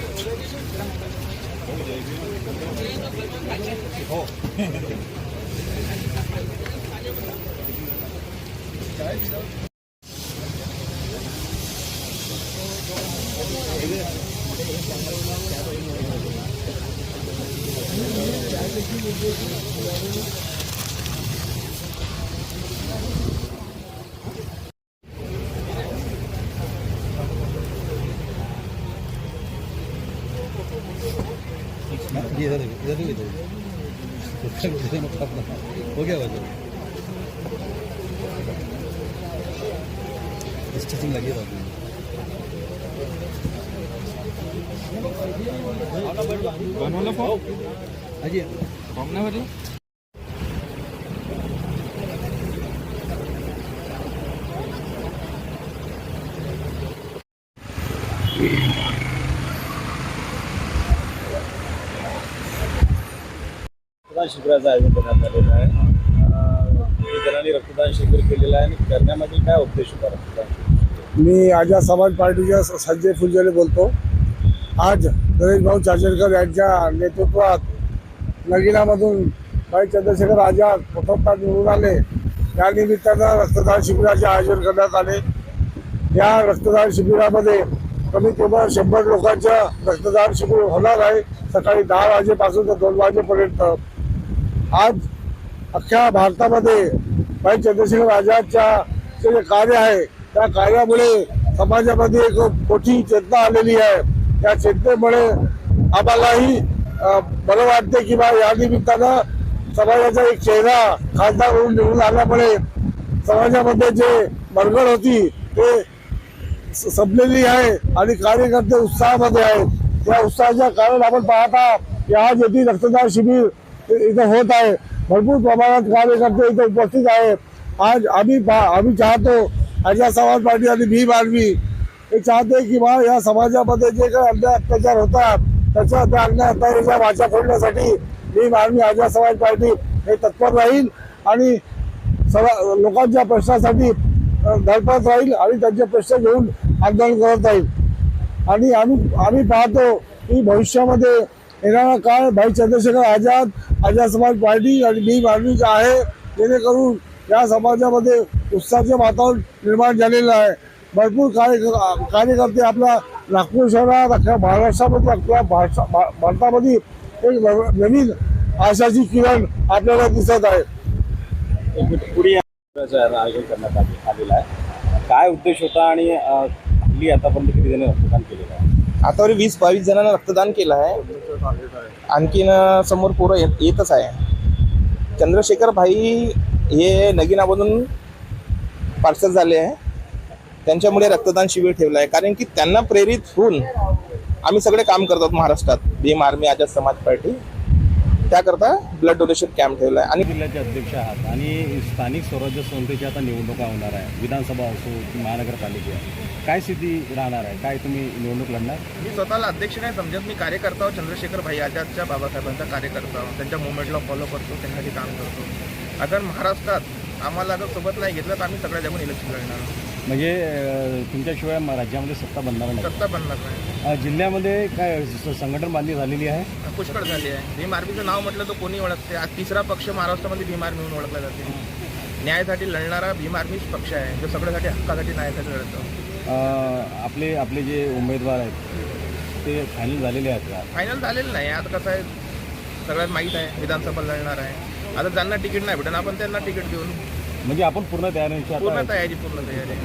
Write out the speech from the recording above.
ये इधर इधर देखो, इधर देखो। इधर मत अपना। हो गया वजह स्टिचिंग लगी है बनवलं फॉर्म अजी फॉर्म नाही भरलं रक्तदान शिबिराचं आयोजन करण्यात आलेलं आहे. जणांनी रक्तदान शिबिर केलेलं आहे आणि करण्यामागील काय उद्देश होता रक्तदान मी आजा समाज पार्टीच्या संजय फुलझेले बोलतो. आज नरेश भाऊ चाचरकर यांच्या नेतृत्वात नगिनामधून भाई चंद्रशेखर आझाद प्रथमता निवडून आले. या निमित्तानं रक्तदान शिबिराचे आयोजन करण्यात आले. या रक्तदान शिबिरामध्ये कमी कमी शंभर लोकांचं रक्तदान शिबिर होणार आहे. सकाळी दहा वाजेपासून तर दोन वाजेपर्यंत. आज अख्ख्या भारतामध्ये भाई चंद्रशेखर आझादच्या जे कार्य आहे त्या कार्यामुळे समाजामध्ये एक मोठी चेतना आलेली आहे. त्या चेतनेमुळे आम्हालाही बरं वाटते की बा या निमित्तानं समाजाचा एक चेहरा खासदार म्हणून निवडून आल्यामुळे समाजामध्ये जे मरगड होती ते स- संपलेली आहे आणि कार्यकर्ते उत्साहामध्ये आहेत. त्या उत्साहाच्या कारण आपण पाहता या आज रक्तदान शिबिर इथं होत आहे भरपूर प्रमाणात कार्यकर्ते इथं उपस्थित आहे आज आम्ही आम्ही चाहतो हो, अजा समाज पार्टी आणि भीम आर्मी हे चाहते की बा या समाजामध्ये जे काही अन्याय अत्याचार होतात त्याच्या त्या अन्याय अत्याचाराच्या वाचा फोडण्यासाठी भीम आर्मी आझाद समाज पार्टी हे तत्पर राहील आणि सगळ्या लोकांच्या प्रश्नासाठी अ, धडपडत राहील आणि त्यांचे प्रश्न घेऊन आंदोलन करत राहील. आणि आम्ही आम्ही पाहतो की भविष्यामध्ये येणारा काळ भाई चंद्रशेखर आझाद आझाद समाज पार्टी आणि भीम आर्मीचा आहे जेणेकरून या समाजामध्ये उत्साहाचे वातावरण निर्माण झालेलं आहे. भरपूर कार्य कार्यकर्ते आपल्या नागपूर शहरात अख्ख्या महाराष्ट्रामध्ये अख्ख्या भारता भा- भारतामध्ये एक नव- नवीन आशाची किरण आपल्याला दिसत आहे. पुढे आयोजन करण्यात आले- आलेलं आहे. काय उद्देश होता आणि हल्ली आतापर्यंत किती जणांनी रक्तदान केलेलं आहे? आतावर वीस बावीस जणांना रक्तदान केलं आहे. आणखीन समोर पोरं येत येतच आहे. चंद्रशेखर भाई हे नगिनामधून पार्सल झाले आहे. त्यांच्यामुळे रक्तदान शिबिर ठेवलं आहे. कारण की त्यांना प्रेरित होऊन आम्ही सगळे काम करतात महाराष्ट्रात. भीम आर्मी आझाद समाज पार्टी. त्याकरता ब्लड डोनेशन कॅम्प ठेवला आहे आणि जिल्ह्याचे अध्यक्ष आहात आणि स्थानिक स्वराज्य संस्थेच्या आता निवडणुका होणार आहे. विधानसभा असो की महानगरपालिका काय स्थिती राहणार आहे? काय तुम्ही निवडणूक लढणार? मी स्वतःला अध्यक्ष नाही समजत. मी कार्यकर्ता चंद्रशेखर भाई आझादच्या बाबासाहेबांचा कार्यकर्ता त्यांच्या मुवमेंटला फॉलो करतो त्यांच्यासाठी काम करतो. अगर महाराष्ट्रात आम्हाला अगर सोबत नाही घेतलं तर आम्ही सगळ्या जगून इलेक्शन लढणार. म्हणजे अं, तुमच्याशिवाय म- राज्यामध्ये सत्ता बनणार नाही. सत्ता बनणार नाही. अं, जिल्ह्यामध्ये काय स- संघटन बांधणी झालेली आहे? पुष्कळ झाली आहे. भीम आर्मीचं नाव म्हटलं तर कोणी ओळखते? आज तिसरा पक्ष महाराष्ट्रामध्ये भीम आर्मी म्हणून ओळखला जाते. न्यायासाठी लढणारा भीम आर्मीच पक्ष आहे. जो सगळ्यासाठी हक्कासाठी न्यायासाठी लढतो. अं, आपले आपले जे उमेदवार आहेत ते फायनल झालेले आहेत का? फायनल झालेलं नाही. आता कसं आहे? सगळ्यात माहीत आहे. विधानसभा लढणार आहे. आता ज्यांना तिकीट नाही भेटणार आपण त्यांना तिकीट देऊन म्हणजे आपण पूर्ण तयारीनिशी पूर्ण तयारी पूर्ण तयारी.